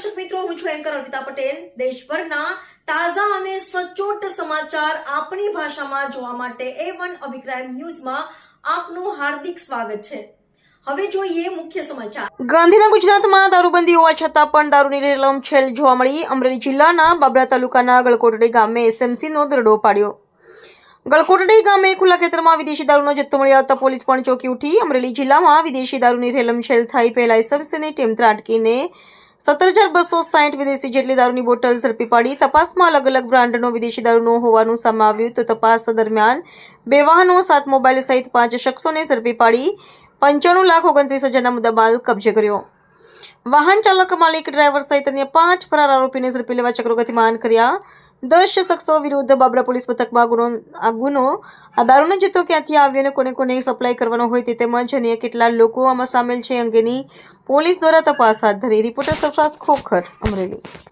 દર્શક મિત્રો, હું છું એન્કર અર્પિતા પટેલ. દેશભરના તાજા અને સચોટ સમાચાર આપણી ભાષામાં જોવા માટે એ વન અભિપ્રાય ન્યૂઝમાં આપનું હાર્દિક સ્વાગત છે. હવે જોઈએ મુખ્ય સમાચાર. ગાંધીના ગુજરાતમાં દારૂબંધી હોવા છતાં પણ દારૂની રેલમછેલ જોવા મળી. અમરેલી જિલ્લાના બાબરા તાલુકાના ગળકોટડી ગામે એસએમસીનો દરડો પાડ્યો. ગળકોટડી ગામે ખુલ્લા ખેતરમાં વિદેશી દારૂનો જથ્થો મળી આવતા પોલીસ પણ ચોકી ઉઠી. અમરેલી જિલ્લામાં વિદેશી દારૂની રેલમછેલ થઈ પહેલા એસએમસીની ટીમ ત્રાટકીને સત્તર હજાર બસો સાઠ વિદેશી જેટલી દારૂની બોટલ ઝડપી પાડી. તપાસમાં અલગ અલગ બ્રાન્ડનો વિદેશી દારૂનો હોવાનું સામે આવ્યું તો તપાસ દરમિયાન બે વાહનો, સાત મોબાઈલ સહિત પાંચ શખ્સોને ઝડપી પાડી. પંચાણું લાખ ઓગણત્રીસ હજારના મુદ્દામાલ કબજે કર્યો. વાહન ચાલક માલિક, ડ્રાઈવર સહિત અન્ય પાંચ ફરાર આરોપીને ઝડપી લેવા ચક્રો ગતિમાન કર્યા. દસ શખ્સો વિરુદ્ધ બાબરા પોલીસ મથકમાં ગુનો આ ગુનો આ દારૂનો જથ્થો ક્યાંથી આવ્યો અને કોને કોને સપ્લાય કરવાનો હોય તે તેમજ અન્ય કેટલા લોકો આમાં સામેલ છે અંગેની પોલીસ દ્વારા તપાસ હાથ ધરી રિપોર્ટર સરફરાઝ ખોખર અમરેલી